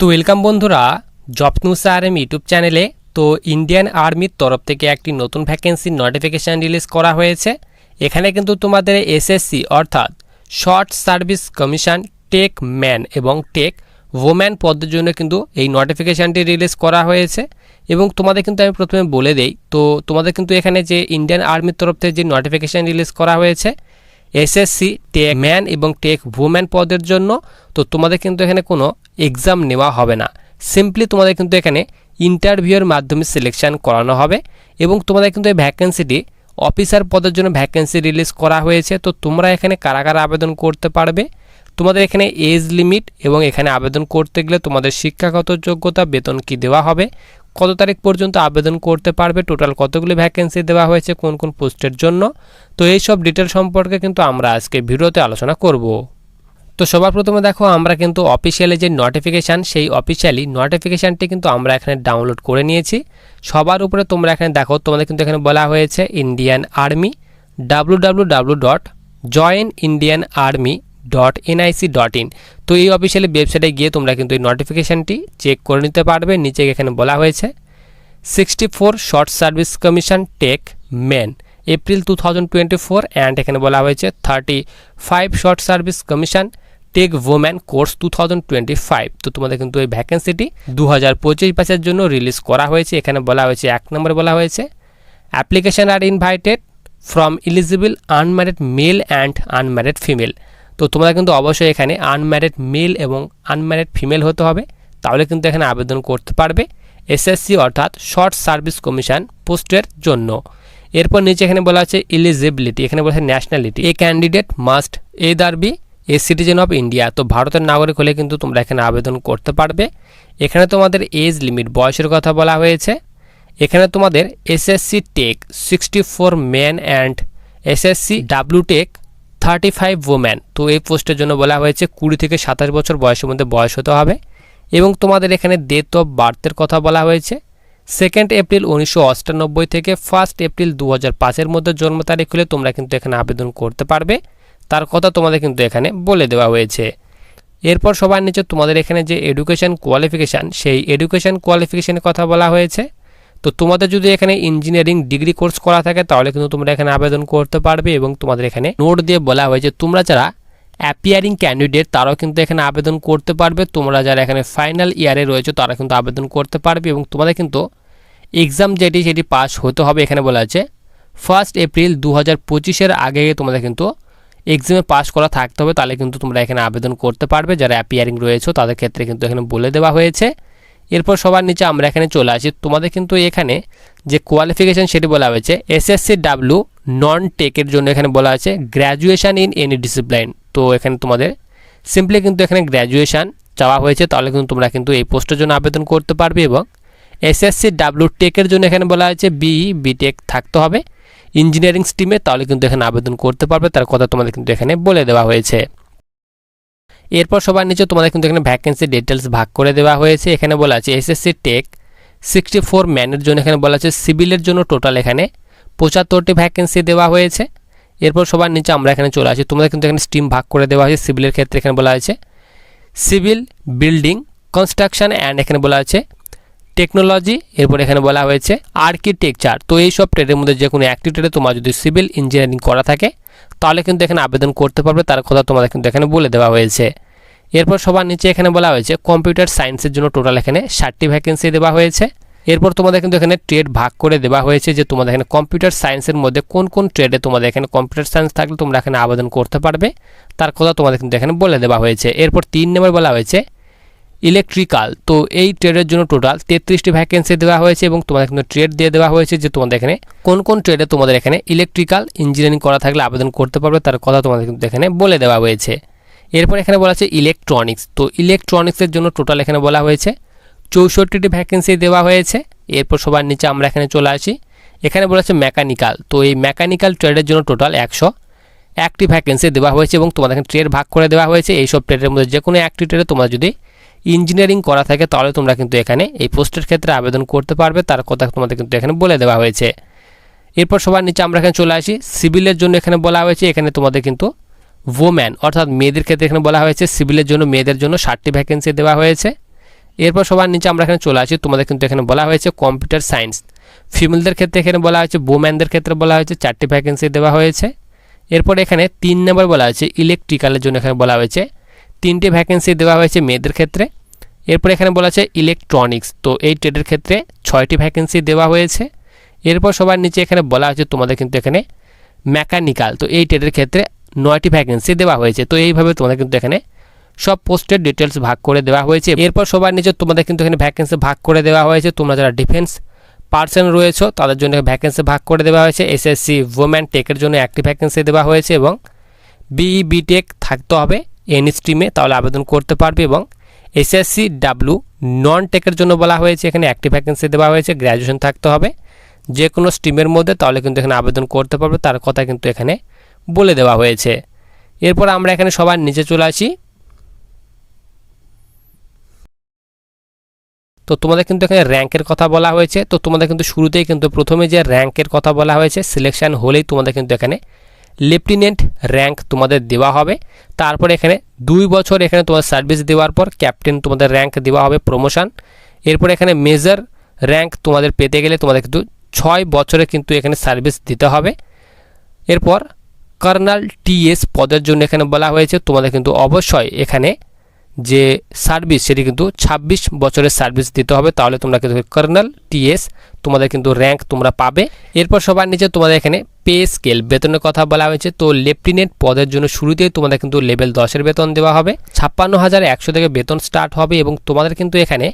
তো ওয়েলকাম বন্ধুরা job news আর এম ইউটিউব চ্যানেলে তো ইন্ডিয়ান আর্মির তরফ থেকে একটি নতুন ভ্যাকেন্সির নোটিফিকেশান রিলিজ করা হয়েছে। এখানে কিন্তু তোমাদের এসএসসি অর্থাৎ short service commission tech man এবং টেক ওম্যান পদের জন্য কিন্তু এই নোটিফিকেশানটি রিলিজ করা হয়েছে এবং তোমাদের কিন্তু আমি প্রথমে বলে দেই, তো তোমাদের কিন্তু এখানে যে ইন্ডিয়ান আর্মির তরফ থেকে যে নোটিফিকেশান রিলিজ করা হয়েছে এসএসসি টেক ম্যান এবং টেক ওম্যান পদের জন্য, তো তোমাদের কিন্তু এখানে কোনো এক্সাম নেওয়া হবে না। সিম্পলি তোমাদের কিন্তু এখানে ইন্টারভিউয়ের মাধ্যমে সিলেকশন করানো হবে এবং তোমাদের কিন্তু এই ভ্যাকেন্সিটি অফিসার পদের জন্য ভ্যাকেন্সি রিলিজ করা হয়েছে। তো তোমরা এখানে কারা কারা আবেদন করতে পারবে? তোমাদের এখানে এজ লিমিট এবং এখানে আবেদন করতে গেলে তোমাদের শিক্ষাগত যোগ্যতা, বেতন কি দেওয়া হবে, কত তারিখ পর্যন্ত আবেদন করতে পারবে টোটাল কতগুলি ভ্যাকেন্সি দেওয়া হয়েছে, কোন কোন পোস্টের জন্য। তো এই সব ডিটেল সম্পর্কে কিন্তু আমরা আজকে ভিডিওতে আলোচনা করব। তো সবার প্রথমে দেখো, আমরা কিন্তু অফিসিয়ালি যে নোটিফিকেশান সেই অফিসিয়ালি নোটিফিকেশানটি কিন্তু আমরা এখানে ডাউনলোড করে নিয়েছি। সবার উপরে তোমরা এখানে দেখো, তোমাদের কিন্তু এখানে বলা হয়েছে Indian army W W dot join Indian army dot NIC dot in তো এই অফিসিয়ালি ওয়েবসাইটে গিয়ে তোমরা কিন্তু এই নোটিফিকেশানটি চেক করে নিতে পারবে। নিচে এখানে বলা হয়েছে sixty four short service commission tech men April two thousand twenty four and এখানে বলা হয়েছে thirty five short service commission tech woman course two thousand twenty five তো তোমাদের কিন্তু এই ভ্যাকেন্সিটি দু হাজার পঁচিশ জন্য রিলিজ করা হয়েছে। এখানে বলা হয়েছে, এক নম্বরে বলা হয়েছে application are invited from eligible unmarried male and unmarried female তো তোমরা কিন্তু অবশ্যই এখানে আনম্যারিড মেল এবং আনম্যারিড ফিমেল হতে হবে। তাহলে কিন্তু এখানে আবেদন করতে পারবে এসএসসি অর্থাৎ শর্ট সার্ভিস কমিশন পোস্টের জন্য। এরপর নিচে এখানে বলা আছে ইলিজিবিলিটি এখানে বলা আছে nationality a candidate must either be a citizen of India তো ভারতের নাগরিক হলে কিন্তু তোমরা এখানে আবেদন করতে পারবে। এখানে তোমাদের এজ লিমিট বয়সের কথা বলা হয়েছে। এখানে তোমাদের SSC tech sixty four man and SSC W tech thirty five woman তো এই পোস্টের জন্য বলা হয়েছে কুড়ি থেকে সাতাশ বছর বয়সের মধ্যে বয়স হতে হবে। এবং তোমাদের এখানে ডেট অফ বার্থের কথা বলা হয়েছে। সেকেন্ড এপ্রিল উনিশশো থেকে ফার্স্ট এপ্রিল দু হাজার মধ্যে জন্ম তারিখ হলে তোমরা কিন্তু এখানে আবেদন করতে পারবে। তার কথা তোমাদের কিন্তু এখানে বলে দেওয়া হয়েছে। এরপর সবার নিচে তোমাদের এখানে যে এডুকেশন কোয়ালিফিকেশান সেই এডুকেশন কোয়ালিফিকেশানের কথা বলা হয়েছে। তো তোমাদের যদি এখানে ইঞ্জিনিয়ারিং ডিগ্রি কোর্স করা থাকে, তাহলে কিন্তু তোমরা এখানে আবেদন করতে পারবে এবং তোমাদের এখানে নোট দিয়ে বলা হয়েছে, তোমরা যারা অ্যাপিয়ারিং ক্যান্ডিডেট তারাও কিন্তু এখানে আবেদন করতে পারবে। তোমরা যারা এখানে ফাইনাল ইয়ারে রয়েছে, তারা কিন্তু আবেদন করতে পারবে এবং তোমাদের কিন্তু এক্সাম যেটি, সেটি পাস হতে হবে। এখানে বলা আছে ফার্স্ট এপ্রিল দু হাজার পঁচিশের আগে তোমাদের কিন্তু এক্সামে পাস করা থাকতে হবে, তাহলে কিন্তু তোমরা এখানে আবেদন করতে পারবে। যারা অ্যাপিয়ারিং রয়েছে, তাদের ক্ষেত্রে কিন্তু এখানে বলে দেওয়া হয়েছে। এরপর সবার নিচে আমরা এখানে চলে আসি। তোমাদের কিন্তু এখানে যে কোয়ালিফিকেশান সেটি বলা হয়েছে এসএসসি ডাব্লু নন টেকের জন্য এখানে বলা আছে গ্র্যাজুয়েশান ইন এনি ডিসিপ্লাইন তো এখানে তোমাদের সিম্পলি কিন্তু এখানে গ্র্যাজুয়েশান চাওয়া হয়েছে, তাহলে কিন্তু তোমরা কিন্তু এই পোস্টের জন্য আবেদন করতে পারবে এবং এসএসসি ডাব্লু টেকের জন্য এখানে বলা হয়েছে বিই বিটেক থাকতে হবে। ইঞ্জিনিয়ারিং স্ট্রিমে তাহলে কিন্তু এখানে আবেদন করতে পারবে। তার কথা তোমাদের কিন্তু এখানে বলে দেওয়া হয়েছে। এরপর সবার নিচে তোমাদের কিন্তু এখানে ভ্যাকেন্সি ডিটেলস ভাগ করে দেওয়া হয়েছে। এখানে বলা আছে এসএসসি টেক সিক্সটি ফোর ম্যানের জন্য এখানে বলা আছে সিভিলের জন্য টোটাল এখানে পঁচাত্তরটি ভ্যাকেন্সি দেওয়া হয়েছে। এরপর সবার নিচে আমরা এখানে চলে আসি। তোমাদের কিন্তু এখানে স্ট্রিম ভাগ করে দেওয়া হয়েছে। সিভিলের ক্ষেত্রে এখানে বলা আছে সিভিল বিল্ডিং কনস্ট্রাকশন অ্যান্ড এখানে বলা আছে টেকনোলজি এরপর এখানে বলা হয়েছে আর্কিটেকচার তো এই সব ট্রেডের মধ্যে যে কোনো একটি ট্রেডে তোমার যদি সিভিল ইঞ্জিনিয়ারিং করা থাকে, তাহলে কিন্তু এখানে আবেদন করতে পারবে, তার কথা তোমাদের কিন্তু এখানে বলে দেওয়া হয়েছে। এরপর সবার নিচে এখানে বলা হয়েছে কম্পিউটার সায়েন্সের জন্য টোটাল এখানে ষাটটি ভ্যাকেন্সি দেওয়া হয়েছে। এরপর তোমাদের কিন্তু এখানে ট্রেড ভাগ করে দেওয়া হয়েছে যে তোমাদের এখানে কম্পিউটার সায়েন্সের মধ্যে কোন কোন ট্রেডে তোমাদের এখানে কম্পিউটার সায়েন্স থাকলে তোমরা এখানে আবেদন করতে পারবে, তার কথা তোমাদের কিন্তু এখানে বলে দেওয়া হয়েছে। এরপর তিন নম্বর বলা হয়েছে ইলেকট্রিক্যাল তো এই ট্রেডের জন্য টোটাল তেত্রিশটি ভ্যাকেন্সি দেওয়া হয়েছে এবং তোমাদের কিন্তু ট্রেড দিয়ে দেওয়া হয়েছে যে তোমাদের এখানে কোন কোন ট্রেডে তোমাদের এখানে ইলেকট্রিক্যাল ইঞ্জিনিয়ারিং করা থাকলে আবেদন করতে পারবে তার কথা তোমাদের এখানে বলে দেওয়া হয়েছে। এরপর এখানে বলা আছে ইলেকট্রনিক্স তো ইলেকট্রনিক্সের জন্য টোটাল এখানে বলা হয়েছে। চৌষট্টিটি ভ্যাকেন্সি দেওয়া হয়েছে। এরপর সবার নিচে আমরা এখানে চলে আসি। এখানে বলা আছে মেকানিক্যাল তো এই মেকানিক্যাল ট্রেডের জন্য টোটাল একশো একটি ভ্যাকেন্সি দেওয়া হয়েছে এবং তোমাদের এখানে ট্রেড ভাগ করে দেওয়া হয়েছে। এইসব ট্রেডের মধ্যে যে কোনো একটি ট্রেডে তোমরা যদি ইঞ্জিনিয়ারিং করা থাকে, তাহলে তোমরা কিন্তু এখানে এই পোস্টের ক্ষেত্রে আবেদন করতে পারবে। তার কথা তোমাদের কিন্তু এখানে বলে দেওয়া হয়েছে। এরপর সবার নিচে আমরা এখানে চলে আসি। সিভিলের জন্য এখানে বলা হয়েছে, এখানে তোমাদের কিন্তু ওম্যান অর্থাৎ মেয়েদের ক্ষেত্রে এখানে বলা হয়েছে। সিভিলের জন্য, মেয়েদের জন্য ষাটটি ভ্যাকেন্সি দেওয়া হয়েছে। এরপর সবার নিচে আমরা এখানে চলে আসি। তোমাদের কিন্তু এখানে বলা হয়েছে কম্পিউটার সায়েন্স ফিমেলদের ক্ষেত্রে এখানে বলা হয়েছে বোম্যানদের ক্ষেত্রে বলা হয়েছে, চারটি ভ্যাকেন্সি দেওয়া হয়েছে। এরপর এখানে তিন নম্বর বলা হয়েছে ইলেকট্রিক্যালের জন্য এখানে বলা হয়েছে। তিনটি ভ্যাকেন্সি দেওয়া হয়েছে মেয়েদের ক্ষেত্রে। এরপর এখানে বলা আছে ইলেকট্রনিক্স তো এই ট্রেডের ক্ষেত্রে ছয়টি ভ্যাকেন্সি দেওয়া হয়েছে। এরপর সবার নিচে এখানে বলা হয়েছে তোমাদের কিন্তু এখানে মেকানিক্যাল তো এই ট্রেডের ক্ষেত্রে নয়টি ভ্যাকেন্সি দেওয়া হয়েছে। তো এইভাবে তোমাদের কিন্তু এখানে সব পোস্টের ডিটেলস ভাগ করে দেওয়া হয়েছে। এরপর সবার নিচে তোমাদের কিন্তু এখানে ভ্যাকেন্সি ভাগ করে দেওয়া হয়েছে। তোমরা যারা ডিফেন্স পার্সন রয়েছে, তাদের জন্য ভ্যাকেন্সি ভাগ করে দেওয়া হয়েছে। এসএসসি ওমেন টেকের জন্য একটি ভ্যাকেন্সি দেওয়া হয়েছে এবং বিই বিটেক থাকতে হবে। এন স্ট্রিমে তাহলে আবেদন করতে পারবে এবং এসএসসি ডাব্লু নন টেকের জন্য বলা হয়েছে, এখানে একটি ভ্যাকেন্সি দেওয়া হয়েছে গ্র্যাজুয়েশন থাকতে হবে। যে কোনো স্ট্রিমের মধ্যে তাহলে কিন্তু এখানে আবেদন করতে পারবে, তার কথা কিন্তু এখানে বলে দেওয়া হয়েছে। এরপর আমরা এখানে সবার নিচে চলে আসি। তো তোমাদের কিন্তু এখানে র্যাঙ্কের কথা বলা হয়েছে, তো তোমাদের কিন্তু শুরুতেই কিন্তু প্রথমে যে র্যাঙ্কের কথা বলা হয়েছে সিলেকশন হলেই তোমাদের কিন্তু এখানে লেফটেন্যান্ট র্যাঙ্ক তোমাদের দেওয়া হবে। তারপরে এখানে দুই বছর এখানে তোমার সার্ভিস দেওয়ার পর ক্যাপ্টেন তোমাদের র্যাঙ্ক দেওয়া হবে প্রমোশন। এরপর এখানে মেজর র্যাঙ্ক তোমাদের পেতে গেলে তোমাদের কিন্তু ছয় বছরে কিন্তু এখানে সার্ভিস দিতে হবে। এরপর কর্নাল টিএস পদের জন্য এখানে বলা হয়েছে, তোমাদের কিন্তু অবশ্যই এখানে যে সার্ভিস সেটি কিন্তু ২৬ বছরের সার্ভিস দিতে হবে। তাহলে তোমরা কিন্তু কর্নাল টিএস তোমাদের কিন্তু র্যাঙ্ক তোমরা পাবে। এরপর সবার নিচে তোমাদের এখানে পে স্কেল বেতনের কথা বলা হয়েছে। তো লেফটেন্যান্ট পদের জন্য শুরুতেই তোমাদের কিন্তু লেভেল দশের বেতন দেওয়া হবে। ছাপ্পান্ন হাজার একশো থেকে বেতন স্টার্ট হবে এবং তোমাদের কিন্তু এখানে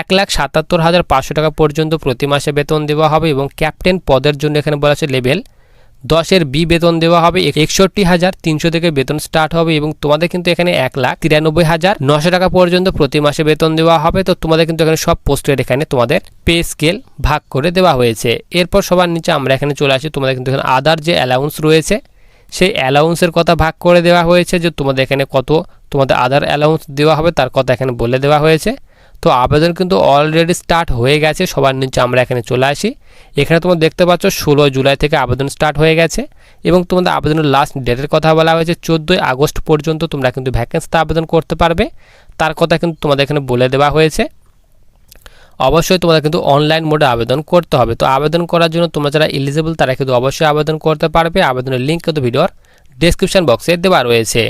এক লাখ সাতাত্তর হাজার পাঁচশো টাকা পর্যন্ত প্রতি মাসে বেতন দেওয়া হবে এবং ক্যাপ্টেন পদের জন্য এখানে বলা হয়েছে লেভেল দশের বি বেতন দেওয়া হবে একষট্টি হাজার তিনশো থেকে বেতন স্টার্ট হবে এবং তোমাদের কিন্তু এখানে এক লাখ তিরানব্বই হাজার নশো টাকা পর্যন্ত প্রতি মাসে বেতন দেওয়া হবে। তো তোমাদের কিন্তু এখানে সব পোস্টের এখানে তোমাদের পে স্কেল ভাগ করে দেওয়া হয়েছে। এরপর সবার নিচে আমরা এখানে চলে আসি। তোমাদের কিন্তু এখানে আদার যে অ্যালাউন্স রয়েছে, সেই অ্যালাউন্সের কথা ভাগ করে দেওয়া হয়েছে যে তোমাদের এখানে কত তোমাদের আদার অ্যালাউন্স দেওয়া হবে, তার কথা এখানে বলে দেওয়া হয়েছে। তো আবেদন কিন্তু অলরেডি স্টার্ট হয়ে গেছে, সবার নিচে আমরা এখানে চলে আসি। এখানে তোমরা দেখতে পাচ্ছ ষোলো জুলাই থেকে আবেদন স্টার্ট হয়ে গেছে এবং তোমাদের আবেদনের লাস্ট ডেটের কথা বলা হয়েছে, চোদ্দোই আগস্ট পর্যন্ত তোমরা কিন্তু ভ্যাকেন্সিতে আবেদন করতে পারবে। তার কথা কিন্তু তোমাদের এখানে বলে দেওয়া হয়েছে। অবশ্যই তোমাদের কিন্তু অনলাইন মোডে আবেদন করতে হবে। তো আবেদন করার জন্য তোমরা যারা এলিজিবল তারা কিন্তু অবশ্যই আবেদন করতে পারবে। আবেদনের লিঙ্ক কিন্তু ভিডিওর ডেসক্রিপশন বক্সে দেওয়া রয়েছে।